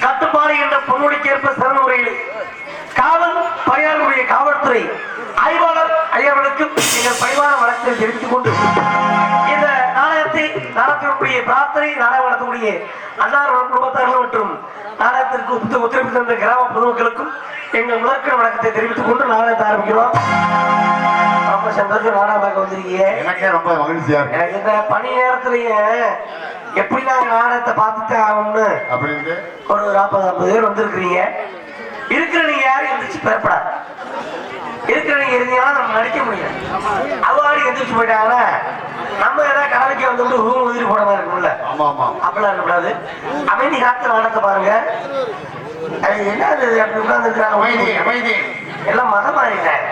கட்டுப்பாடு என்ற பொன்மொழிக்கேற்ப சிறந்த முறையில். காவல் பணியாளர்களுடைய காவல்துறை ஆய்வாளர் ஐயர்களுக்கும் எங்கள் பணிவான வழக்கத்தை தெரிவித்துக் கொண்டு இந்த நாடகத்தை நடத்தக்கூடிய பிரார்த்தனை நாடகம் நடத்தக்கூடிய அன்னார் குடும்பத்தார்கள் மற்றும் நாடகத்திற்கு ஒத்து- ஒத்துழைப்பு தந்த கிராம பொதுமக்களுக்கும் எங்கள் முதற்கண் வணக்கத்தை தெரிவித்துக் கொண்டு நாடகத்தை ஆரம்பிக்கிறோம். ரொம்ப சந்தோஷம் நாடகம் பார்க்க வந்திருக்கீங்க. எனக்கே ரொம்ப மகிழ்ச்சியா இருக்கு. இந்த பணி நேரத்திலேயே எப்படி நாடகத்தை பார்த்துட்டே ஆகணும்னு? அப்படின்ட்டு? ஒரு நாற்பது ஐம்பது பேர் வந்திருக்கிறீங்க. இருக்கிற நீங்க யாரும் எந்திரிச்சு பெறப்படாது. இருக்கிற நீங்க இருந்தீங்கன்னா நம்ம நடிக்க முடியும் அவாடி எந்திரிச்சு போயிட்டாங்கன்னா நம்ம ஏதாவது கடமைக்கு வந்து ரூம் உதிரி போட மாதிரி இருக்கும்ல. ஆமா ஆமா. அப்படிலாம் இருக்கக்கூடாது. அமைதி காத்து நாடகத்தை பாருங்க. என்ன அப்படி அமைதி உட்கார்ந்து அமைதி எல்லாம் மதம் மாறிட்டாங்க?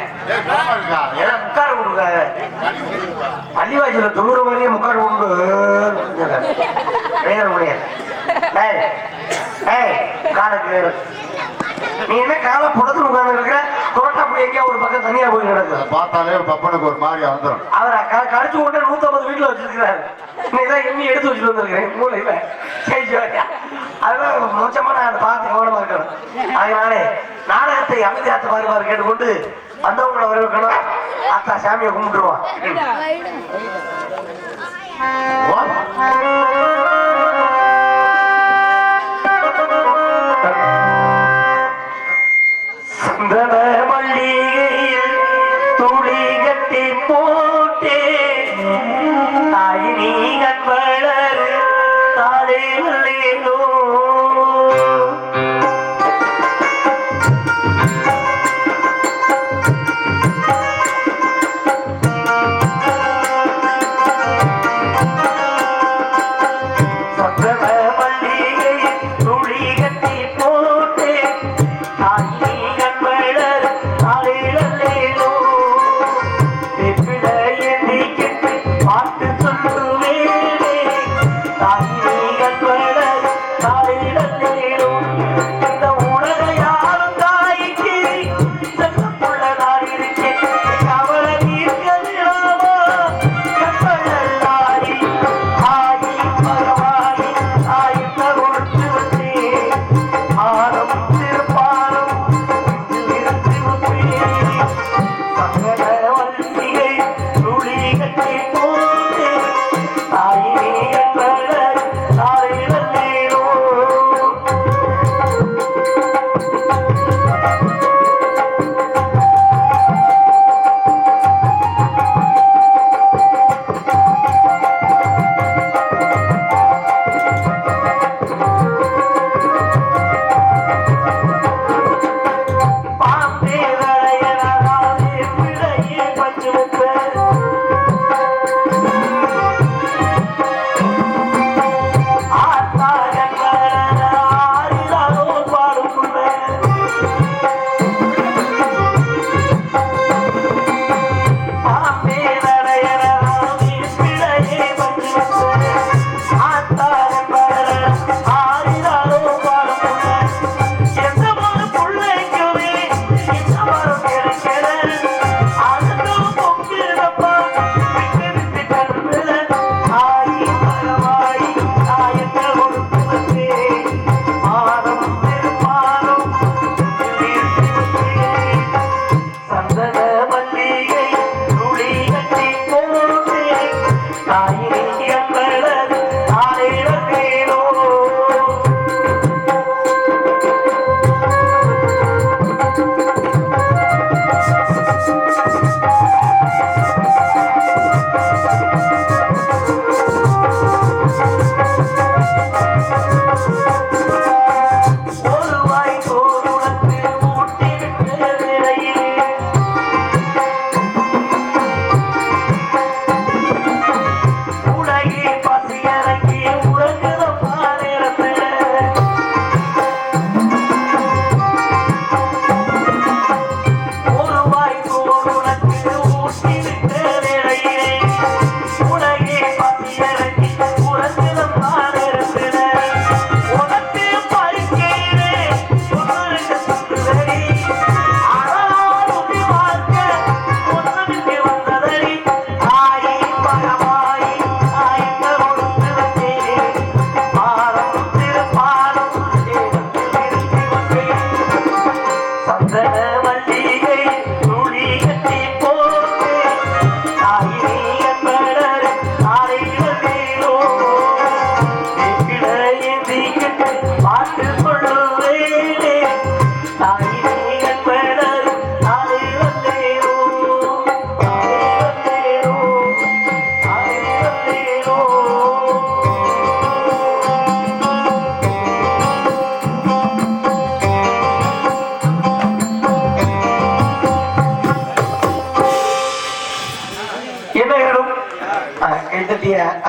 எல்லாம் முக்கார விடுறாங்க பள்ளிவாசல தொண்ணூறு மாதிரியே முக்காடு உண்டு வேற முடியாது ஏய், ஏய், காலுக்கு. நீ என்ன காலை புடத்து உட்கார்ந்து இருக்கிற எங்கேயா ஒரு பக்கம் தனியா போய் கிடக்கு. அதை பார்த்தாலே ஒரு பப்பனுக்கு ஒரு மாதிரியா வந்துடும் அவரை கடிச்சு கொண்டு நூத்தம்பது வீட்டுல வச்சிருக்கிறாரு. இன்னைக்கு எண்ணி எடுத்து வச்சுட்டு வந்திருக்கிறேன். மூளையில. அதெல்லாம் மோசமா நான் அதை பார்த்து கவனமா இருக்கணும். அதனாலே நாடகத்தை அமைதியாத்த பாருமாறு கேட்டுக்கொண்டு வந்தவங்களை வரவேற்கணும் அத்தா சாமியை கும்பிட்டுருவான்.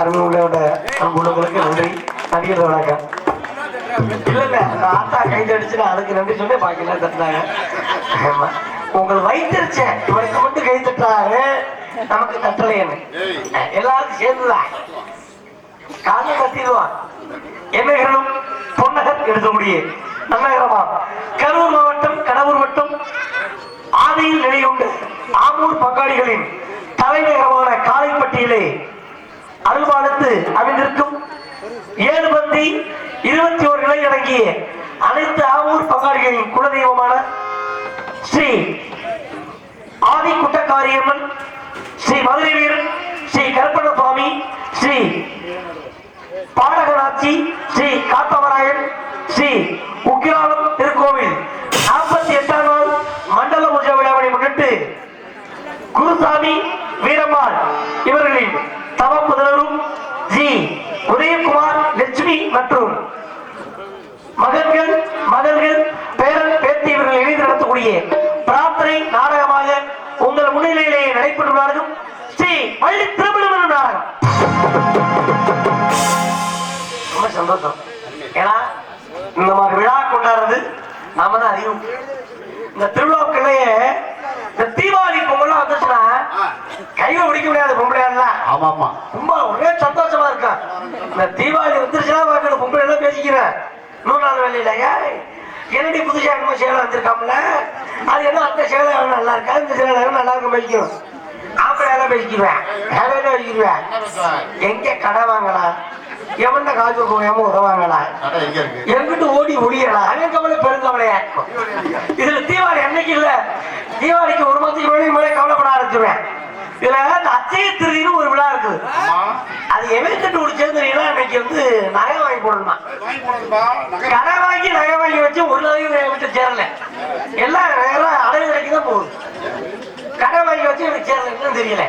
கைத்தட்டிய அருமையுள்ளோட அன்புள்ளவங்களுக்கு நன்றி. நடிகர் வணக்கம். இல்ல இல்ல அந்த ஆத்தா கைத்தடிச்சு நான் அதுக்கு நன்றி சொல்லி பாக்கி எல்லாம் தட்டினாங்க. உங்களை வைத்திருச்ச இவனுக்கு மட்டும் கை தட்டாரு நமக்கு தட்டலையேன்னு. எல்லாரும் சேர்ந்துதான். காலம் கத்திடுவான். என்ன பொன்னகர் எடுக்க முடியும். நல்லகரமா? கரூர் மாவட்டம் கடவுர் வட்டம் ஆதியில் நிலையுண்டு. ஆமூர் பங்காளிகளின் தலைநகரமான காலைப்பட்டியிலே அருள்பாலத்து அமைந்திருக்கும். ஏழு பந்தி இருபத்தி ஒரு நிலை அடங்கிய அனைத்து ஆவூர் பங்காளிகளின் குலதெய்வமான ஸ்ரீ ஆதி குட்டக்காரியம்மன் ஸ்ரீ மதுரை வீரன் ஸ்ரீ கருப்பண்ண சுவாமி ஸ்ரீ பாடகராட்சி ஸ்ரீ காத்தவராயன் ஸ்ரீ உக்கிராலம் திருக்கோவில் நாற்பத்தி எட்டாம் நாள் மண்டல பூஜை விழாவை முன்னிட்டு குருசாமி வீரம்மாள் இவர்களின் தவ முதல்வரும் ஜி. உதயகுமார் லட்சுமி மற்றும் மகன்கள் மகள்கள் பேரன் பேத்தி இவர்கள் இணைந்து நடத்தக்கூடிய பிரார்த்தனை நாடகமாக உங்கள் முன்னிலையிலேயே நடைபெறும் நாடகம் ஸ்ரீ பள்ளி திருமணம் நாடகம். ரொம்ப சந்தோஷம். ஏன்னா இந்த மாதிரி விழா கொண்டாடுறது நாம தான் அறியும் இந்த திருவிழாக்கள்லயே இந்த தீபாவளி பொங்கல்லாம் வந்துச்சுன்னா கையை பிடிக்க முடியாது பொம்பளையாலாம் ஆமா ஆமா ரொம்ப ஒரே சந்தோஷமா இருக்கா? இந்த தீபாவளி வந்துருச்சுன்னா பார்க்கணும் பொம்பளை எல்லாம் பேசிக்கிறேன். நூறு நாள் வேலையில என்னடி புதுசா என்னமோ சேலை வந்திருக்காமல அது என்ன அந்த சேலை நல்லா இருக்கா? இந்த சேலை நல்லா இருக்கும் பேசிக்கிறோம். ஆம்பளை எல்லாம் பேசிக்குவேன் எங்க கடை வாங்கலாம்? எவன்ட காசு போயாம இருக்கு? எங்கிட்டு ஓடி ஒளியலாம் அவன் கவலை பெருங்கவலையா இருக்கும் இதுல தீபாவளி அன்னைக்கு இல்ல. தீபாவளிக்கு ஒரு மாதத்துக்கு முன்னாடி மேலே கவலைப்பட ஆரம்பிச்சுவேன் இதுல இந்த அச்சய திருதினு ஒரு விழா இருக்குது. அது எவன் முடிச்சது தெரியல அன்னைக்கு வந்து நகை வாங்கி போடணுமா. கடை வாங்கி நகை வாங்கி வச்சு ஒரு நகை வச்சு சேரல. எல்லாம் எல்லாம் அடகு கடைக்கு தான் போகுது கடை வாங்கி வச்சு எனக்கு சேரல இன்னும் தெரியல.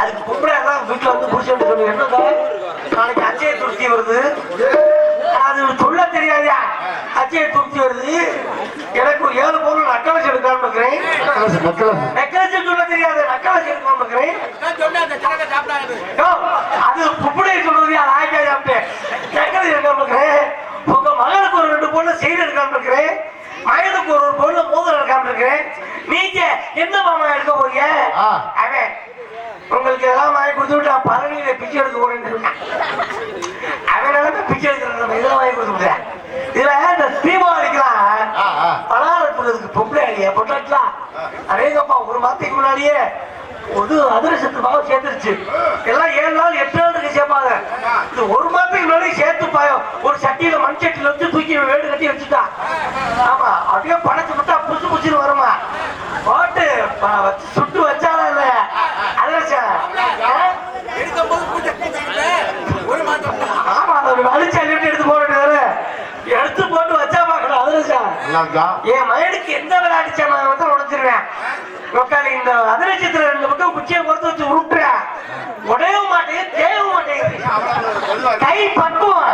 அதுக்கு எல்லாம் வீட்டுல வந்து புடிச்சுட்டு சொல்லி என்னங்க? நாளைக்கு அச்சய துருத்தி வருது. அது சொல்ல தெரியாதா அச்சய துருத்தி வருது. எனக்கு ஒரு ஏழு பொருள் நக்கலசி எடுக்கலாம்னு இருக்கிறேன் நெக்கலசி சொல்ல தெரியாது. நக்கலசி எடுக்கலாம்னு இருக்கிறேன் அது. புப்புடைய சொல்றது அது ஆயிக்கா சாப்பிட்டு. நெக்கலசி எடுக்காம இருக்கிறேன் உங்க மகனுக்கு ஒரு ரெண்டு பொண்ணு செய்து எடுக்காம இருக்கிறேன் மகனுக்கு ஒரு பொண்ணு மோதிரம் எடுக்காம இருக்கிறேன் நீங்க என்ன மாமா எடுக்க போறீங்க. அவன் உங்களுக்கு எல்லாம் வாங்கி கொடுத்து விட்டு நான் பழனியில பிச்சை எடுக்க போறேன்னு இருக்கேன் அவன் நிலைமை பிச்சை எடுக்கிற நம்ம இதெல்லாம் வாங்கி கொடுத்து விட்டேன் இதுல இந்த ஆ பலகாரத்துக்கு பொம்பளை அடியா பொட்டாட்டலாம் அரேங்கப்பா ஒரு மாதத்துக்கு முன்னாடியே ஒரு அதிரசத்து மாவு சேர்த்துருச்சு. எல்லாம் ஏழு நாள் எட்டு நாளுக்கு சேர்ப்பாங்க. இது ஒரு மாதத்துக்கு முன்னாடி சேர்த்து பாயம் ஒரு சட்டியில மண் சட்டியில வச்சு தூக்கி வேடு கட்டி வச்சுட்டா ஆமா அப்படியே படைச்சு விட்டா புசு புசுன்னு வருமா போட்டு ப- வச்சு சுட்டு வச்சாலும் இல்ல அதிரசம் ஆ? ஆமா அதை வலிச்சு அள்ளிட்டு எடுத்து போட்டு எடுத்து போட்டு வச்சா பார்க்கணும் இருக்கா என் மகனுக்கு எந்த விளையாட்டு சாமான் வந்து உடைச்சிருவேன் உட்காந்து இந்த அதிரட்சத்துல ரெண்டு பக்கம் குச்சியை பொறுத்து வச்சு உருட்டுறேன். உடையவும் மாட்டேங்குது தேயவும் மாட்டேங்குது. கை பக்குவம்.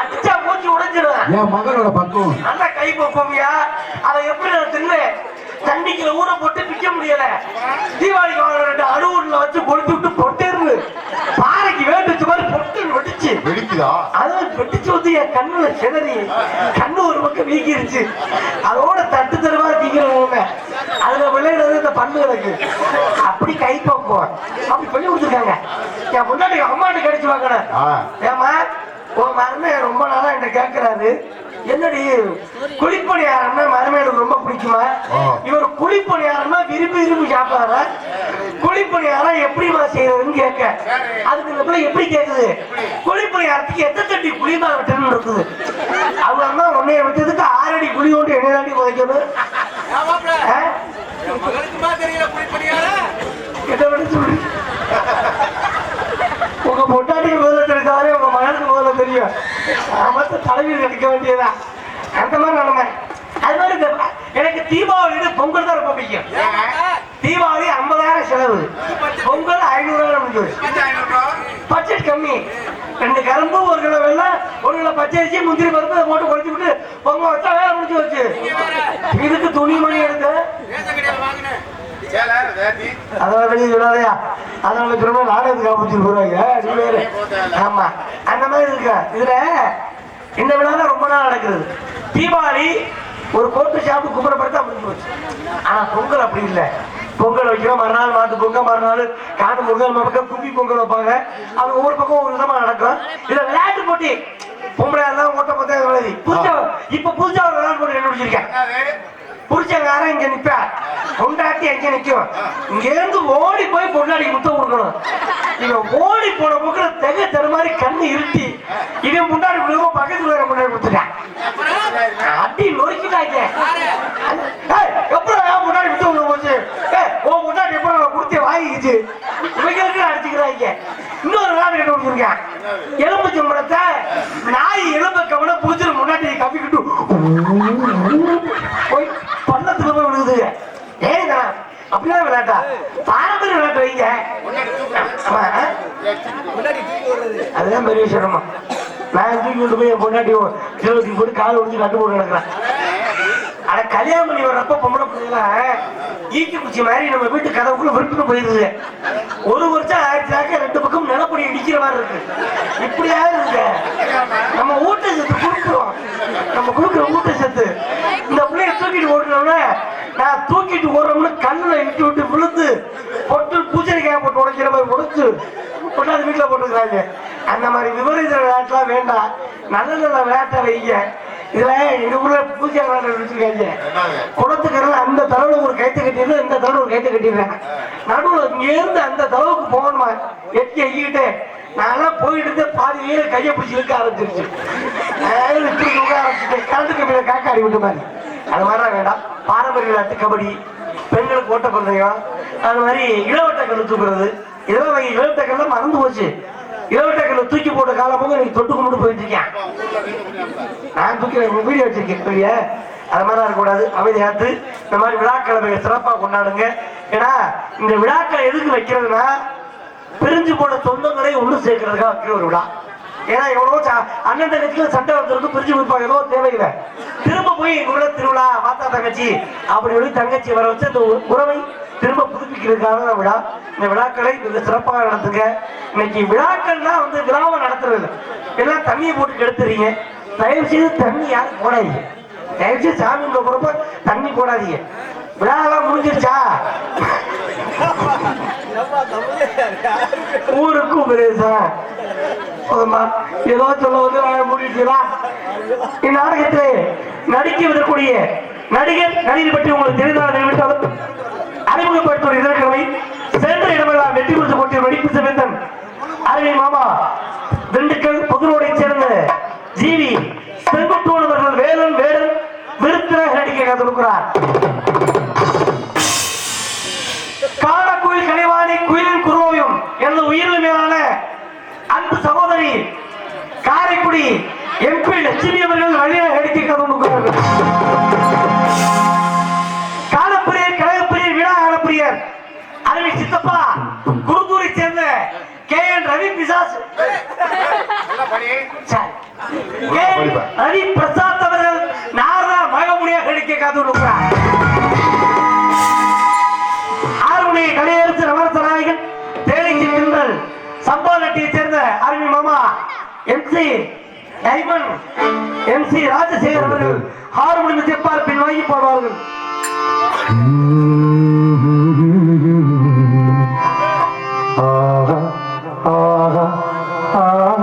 அடிச்சா மூச்சு உடைச்சிருவேன் என் மகனோட பக்குவம். நல்ல கை பக்குவமியா? அதை எப்படி நான் தின்னு தண்ணிக்குள்ள ஊற போட்டு பிக்க முடியல. தீபாவளிக்கு வாங்குற ரெண்டு அணுகுல வச்சு கொளுத்து விட்டு பொட்டேருந்து. பாறைக்கு வேண்டுச்சு மாதிரி பொட்டு வெடிச்சு. வெடிக்குதா? அதான் வெட்டிச்சு வந்து என் கண்ணுல சிதறி கண்ணு ஒரு பக்கம் வீங்கிருச்சு. அதோட தட்டு தருவா தீக்கிறவங்க அதுல விளையாடுறது இந்த பண்புகளுக்கு அப்படி கை பக்குவோம் அப்படி சொல்லி கொடுத்துருக்காங்க. என் முன்னாடி அம்மாட்டு கடிச்சு வாங்கணும் ஆ. ஏமா உன் மருமே ரொம்ப நாளா என்கிட்ட கேட்கிறாரு என்னடி? குழிப்பணியாரம்னா மருமைகளுக்கு ரொம்ப பிடிக்குமா. இவர் குழிப்பணியாரம்னா விரும்பி விரும்பி சாப்பிடாரா குழிப்பணியாரம் எப்படிமா செய்யறதுன்னு கேட்க. அதுக்கு இந்த பிள்ளை எப்படி கேக்குது? குழிப்பணியாரத்துக்கு எத்தனை தட்டி குழிமா விட்டணும்னு இருக்குது. அவங்க அம்மா உன்னைய விட்டதுக்கு ஆறடி குழி கொண்டு என்ன தாண்டி சொல்லு. உங்க பொட்டாட்டிக்கு முதல்ல முதல்ல தெரியும். மத்த தலைவியில் எடுக்க வேண்டியதா அந்த மாதிரி நிலைமை. அது மாதிரி எனக்கு தீபாவளி பொங்கல் தான் ரொம்ப பிடிக்கும். தீபாவளி ஐம்பதாயிரம் செலவு. பொங்கல் ஐநூறாயிரம் முடிஞ்சு பட்ஜெட் கம்மி. ரெண்டு கரும்பு ஒரு கிலோ வெள்ளம் ஒரு கிலோ பச்சரிசி முந்திரி பருப்பு அதை போட்டு குறைச்சி விட்டு பொங்கல் வச்சா வேலை முடிஞ்சு வச்சு இதுக்கு துணி மணி எடுத்து. அதெல்லாம் வெளியே சொல்லாதையா. அதனால திரும்ப நாடகத்துக்கு காப்பிச்சு போடுவாங்க நீ வேறு. ஆமா. அந்த மாதிரி இருக்கு? இதுல இந்த விழா தான் ரொம்ப நாள் நடக்குது. தீபாவளி ஒரு கோட்டு ஷாப்பு கும்பிடப்படுத்தா முடிஞ்சு போச்சு. ஆனா பொங்கல் அப்படி இல்லை. பொங்கல் வைக்கிறோம் மறுநாள் மாட்டு பொங்கல் மறுநாள் காட்டு பொங்கல் பக்கம் கும்பி பொங்கல் வைப்பாங்க. அது ஒவ்வொரு பக்கம் ஒரு விதமா நடக்கும். இதுல விளையாட்டு போட்டி. பொம்பளை எல்லாம் ஓட்ட பத்தே இப்ப புதுசா ஒரு விளையாட்டு போட்டி கண்டுபிடிச்சிருக்கேன் புருஷங்காரன் இங்க நிப்ப. பொண்டாட்டி எங்க நிக்கும். இங்க இருந்து ஓடி போய் பொண்டாடி முத்தம் கொடுக்கணும். இவன் ஓடி போன போக்குல தெக தெரு மாதிரி கண்ணு இருட்டி இவன் முன்னாடி விழுவும் பக்கத்துல வேற முன்னாடி கொடுத்துட்டான். அடி நொறுக்கிட்டாங்க ஏய், எப்படா என் முன்னாடி முத்தம் கொடுக்க போச்சு ஏய், உன் முன்னாடி எப்படா கொடுத்தே வாங்கிக்கிச்சு இவங்களுக்கு அடிச்சுக்கிறாங்க இன்னொரு விளையாட்டு கட்டு கொடுத்துருக்கேன் எலும்பு சம்பளத்தை நாய் எலும்பு கவன புடிச்சிரு முன்னாடி கப்பிக்கிட்டு போய் பள்ளத்துல போய் விழுகுது ஏங்க அப்படிதான் விளையாட்டா பாரம்பரிய விளையாட்டு வைங்க ஆமா, ஆ? அதுதான் பெரிய சிரமம் நான் தூக்கி கொண்டு போய் என் பொண்டாட்டி சிலவத்தி போட்டு காலை ஒடிச்சு கண்டு போட்டு நடக்கிறேன் ஆனா கல்யாணம் பண்ணி வர்றப்ப பொம்பளை பிள்ளைங்கள ஈட்டி குச்சி மாதிரி நம்ம வீட்டு கதவுக்குள்ள விருப்பம் போயிருது. ஒரு வருஷம் ஆயிரத்தி ரெண்டு பக்கம் நிலப்படி இடிக்கிற மாதிரி இருக்கு. இப்படியாவது இருக்கு நம்ம ஊட்டச்சத்து கொடுக்குறோம். நம்ம கொடுக்குற ஊட்டச்சத்து இந்த பிள்ளைய தூக்கிட்டு ஓடுனோம்னா நான் தூக்கிட்டு ஓடுறோம்னு கண்ணுல இட்டு விட்டு விழுந்து பொட்டு பூச்சணிக்காய் போட்டு உடைக்கிற மாதிரி உடைச்சு கொண்டாந்து வீட்டுல போட்டுக்கிறாங்க. அந்த மாதிரி விபரீத விளையாட்டுலாம் வேண்டாம். நல்ல நல்ல விளையாட்டை வைங்க. இதுல ஊர்ல பூஜை வச்சிருக்காங்க. என்னது? குளத்துக்கரையில அந்த தளவுல ஒரு கைத்து கட்டிடுறேன் இந்த தளவு ஒரு கைத்து கட்டிடுறேன் நடுவுல இங்க இருந்து அந்த தளவுக்கு போகணுமா? எட்டி எங்கிக்கிட்டு நான்லாம் போயிட்டு பாதி வீர கையை பிடிச்சி இழுக்க ஆரம்பிச்சிருச்சு. இப்படி தூக்க ஆரம்பிச்சுட்டு கரண்ட் கம்பியில மாதிரி. அது மாதிரிலாம் வேண்டாம். பாரம்பரிய விளையாட்டு கபடி. பெண்களுக்கு ஓட்டப்பந்தயம். அது மாதிரி இளவட்டக்கல் தூக்குறது. இதெல்லாம் வைங்க இளவட்டக்கல்லாம் மறந்து போச்சு. ஏழு தூக்கி போட்ட காலமாக நீங்க தொட்டு கொண்டு போயிட்டு இருக்கேன் நான் தூக்கி வீடியோ வச்சிருக்கேன் பெரிய அது மாதிரி இருக்கக்கூடாது. அமைதியாத்து இந்த மாதிரி விழாக்கிழமையை சிறப்பாக கொண்டாடுங்க. ஏன்னா இந்த விழாக்கள் எதுக்கு வைக்கிறதுனா பிரிஞ்சு போன சொந்தங்களை ஒன்று சேர்க்கறதுக்காக வைக்கிற ஒரு விழா. ஏன்னா எவ்வளவோ அண்ணன் தங்கச்சியில் சண்டை வந்திருக்கு பிரிஞ்சு கொடுப்பாங்க ஏதோ தேவையில்லை. திரும்ப போய் எங்க உள்ள திருவிழா மாத்தா தங்கச்சி அப்படி சொல்லி தங்கச்சி வர வச்சு அந்த உறவை திரும்ப புதுப்பிக்கிறதுக்காக தான் விழா. இந்த விழாக்களை மிக சிறப்பாக நடத்துங்க. இன்னைக்கு விழாக்கள்லாம் வந்து விழாவை நடத்துறது எல்லாம் தண்ணியை போட்டு கெடுத்துறீங்க. தயவு செய்து தண்ணி யாரும் போடாதீங்க. தயவு செய்து சாமி போறப்ப தண்ணி போடாதீங்க. விழாலாம் முடிஞ்சிருச்சா? ஊருக்கும் பெருசா போதுமா ஏதோ சொல்ல வந்து நான் இந்நாடகத்திலே நடிக்க விடக்கூடிய நடிகர் நடிகர் பற்றி உங்களுக்கு தெரிந்தால் நினைவிட்டாலும் அறிமுகப்படுத்தும் இதற்கிழமை சென்ற இடமெல்லாம் வெற்றி பெற்று கொண்டிய வெடிப்பு சிவந்தன் அருமை மாமா திண்டுக்கல் புதுரோடை சேர்ந்த ஜீவி செங்குட்டூர் அவர்கள் வேலன் வேடன் நடிக்க காத்திருக்கிறார் காண குயில் கலைவாணி குயிலின் குரோவியம் எனது உயிரில் மேலான சகோதரி காரைக்குடி எம்பி லட்சுமி அவர்கள் வழியாக காத்திருக்கிறார்கள் காலப்பிரியர் கழகப்பிரியர் விழா காலப்பிரியர் அருமை சித்தப்பா குருதூரை சேர்ந்த கே என் ரவி பிசாஸ். ரவி பிரசாத் அவர்கள் நாரதா மகமுடியாக நடிக்க காத்திருக்கிறார் எம்சி டைமன் எம்சி ராஜசேகர் அவர்கள் ஹார்மோனி மிசைப்பார் பின் வாங்கி போடுவார்கள் ஆஹா ஆஹா ஆஹா.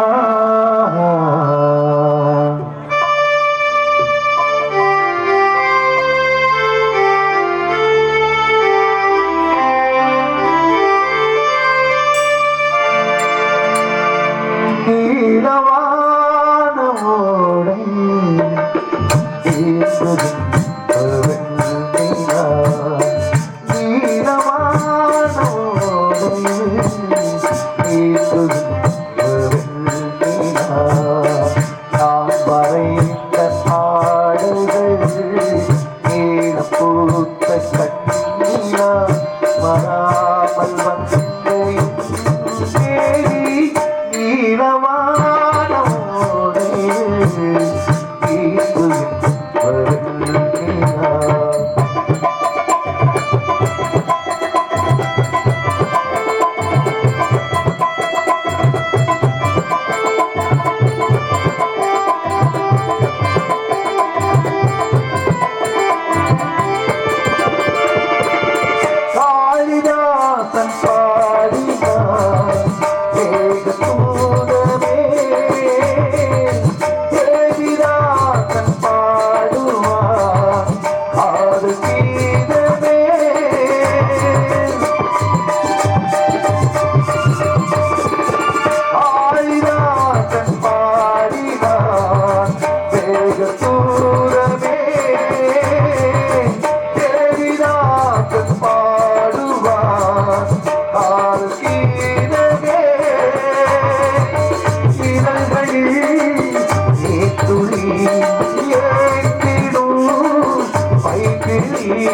நீ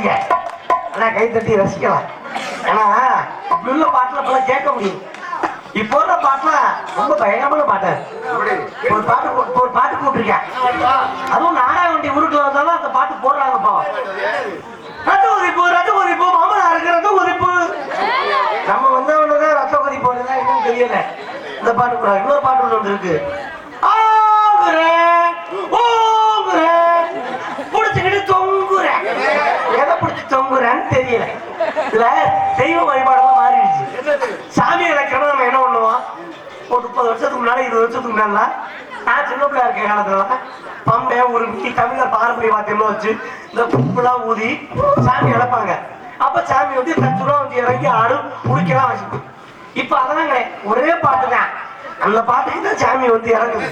அப்படியே ஆனா கை தட்டி ரசிக்கலாம். ஏன்னா இப்படி உள்ள பாட்டுல பல கேட்க முடியும். இப்போ உள்ள பாட்டுல ரொம்ப பயங்கரமான பாட்டு. ஒரு பாட்டு போ- ஒரு பாட்டு போட்டிருக்கேன். அதுவும் நாராயண வண்டி ஊருக்குள்ள வந்தாலும் அந்த பாட்டு போடுறாங்கப்பா. ரத்த உதிப்பு ரத்த உதிப்பு மாமனார் இருக்கு ரத்த உதிப்பு. நம்ம வந்தவனதான் ரத்த உதிப்பு என்னன்னு இன்னும் தெரியல. இந்த பாட்டு கூட இன்னொரு பாட்டு ஒன்று இருக்கு ஆகுறேன் ஓங்குறேன் புடிச்சுக்கிட்டு தொங்குறேன் எதை பிடிச்சி தொங்குறேன்னு தெரியல இதுல தெய்வ வழிபாடெல்லாம் மாறிடுச்சு சாமி இலக்கணம் நம்ம என்ன பண்ணுவோம் ஒரு முப்பது வருஷத்துக்கு முன்னாடி இருபது வருஷத்துக்கு மேல நான் சின்ன பிள்ளையா இருக்க காலத்துல. பம்பை உருக்கி தமிழர் பாரம்பரிய வாத்தியம்லாம் வச்சு இந்த புப்புலாம் ஊதி சாமி இழப்பாங்க அப்ப சாமி வந்து பத்து ரூபா வந்து இறங்கி ஆடு உடுக்கலாம் வச்சு இப்ப அதெல்லாம் கிடையாது ஒரே பாட்டு தான். அந்த பாட்டுக்கு தான் சாமி வந்து இறங்குது.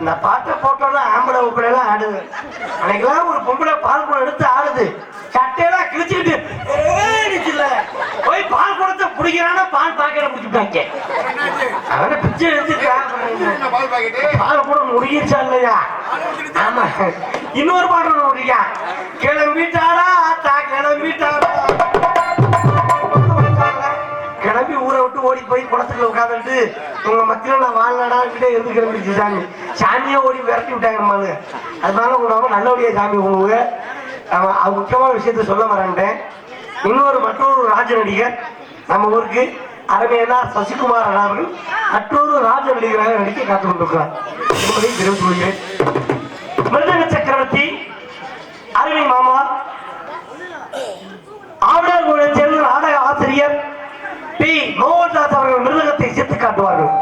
இந்த பாட்டை போட்டோம்னா ஆம்பளை உப்பளை எல்லாம் ஆடுது. அன்னைக்கெல்லாம் ஒரு பொம்பளை பால் எடுத்து ஆடுது. சட்டையெல்லாம் கிழிச்சுக்கிட்டு ஏடிச்சுல போய் பால் குடத்தை பிடிக்கிறானா பால் பாக்கெட்டை பிடிச்சிட்டாங்க அவனை பிச்சை எடுத்து பால் கூட முடியிருச்சா இல்லையா? ஆமா. இன்னொரு ஒண்ணு முடியா கிளம்பிட்டாரா ஆத்தா கிளம்பிட்டாரா கிளம்பி ஊரை விட்டு ஓடி போய் குளத்துக்குள்ள உட்காந்துட்டு உங்க மத்தியில நான் வாழ்நாடாக்கிட்டே இருந்து கிளம்பிச்சு சாமி. சாமியே ஓடி விரட்டி விட்டாங்க நம்மளு அதனால உங்க நல்லபடியா சாமி உங்க அது முக்கியமான விஷயத்த சொல்ல மறந்துட்டேன். இன்னொரு மற்றொரு ராஜ நடிகர் நம்ம ஊருக்கு அருமையனார் சசிகுமார் அவர்கள் மற்றொரு ராஜ நடிகராக நடிக்க காத்துக் கொண்டிருக்கிறார் என்பதை தெரிவித்துக் கொள்கிறேன். மிருதக சக்கரவர்த்தி அருமை மாமா ஆவிடார் கோயிலை சேர்ந்த நாடக ஆசிரியர் பி. மோகன்தாஸ் அவர்கள் மிருதகத்தை சேர்த்து காட்டுவார்கள்.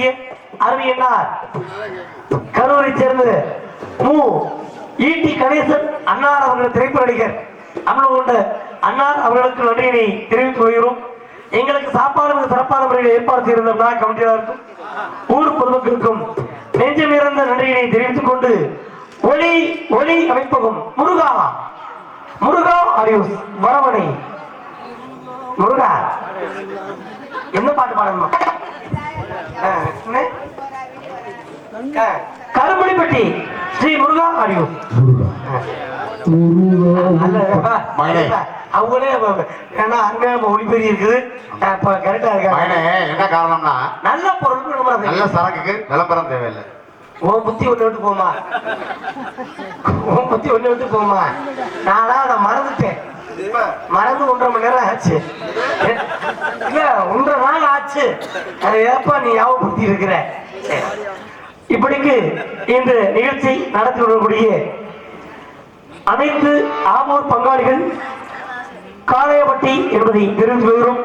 மதிப்பிற்கு மரியாதைக்குரிய அருமையினார் கரூரை சேர்ந்த மு. ஈட்டி கணேசன் அன்னார் அவர்கள் திரைப்பட நடிகர். அவ்வளவு கொண்ட அன்னார் அவர்களுக்கு நன்றியினை தெரிவித்து வருகிறோம் எங்களுக்கு சாப்பாடு சிறப்பான முறையில் ஏற்பாடு செய்திருந்தோம்னா கமிட்டியாளருக்கும் ஊர் பொதுமக்களுக்கும் நெஞ்சமிறந்த நன்றியினை தெரிவித்துக் கொண்டு ஒளி ஒளி அமைப்பகம் முருகா. முருகா அரியூஸ் வரவணை. முருகா என்ன பாட்டு பாடணுமா? கருமணிப்பட்டி ஸ்ரீ முருகா மகனே. அவங்களே ஏன்னா அங்க ஒளிபெரி இருக்குது அப்ப கரெக்டா மகனே இருக்காங்க என்ன காரணம்னா நல்ல பொருள் நம்ம நல்ல சரக்குக்கு விளம்பரம் தேவையில்லை. உன் புத்தி ஒண்ணு விட்டு போமா உன் புத்தி ஒண்ணு விட்டு போமா நானா அதை மறந்துட்டேன். மறந்து ஒன்றரை மணி நேரம் ஆச்சு. இல்ல ஒன்றரை நாள் ஆச்சு. அதை ஏப்பா நீ ஞாபகப்படுத்தி இருக்கிற? இப்படிக்கு இந்த நிகழ்ச்சி நடத்தி வரக்கூடிய அனைத்து ஆமூர் பங்காளிகள் காளையப்பட்டி என்பதை தெரிந்து வருகிறோம்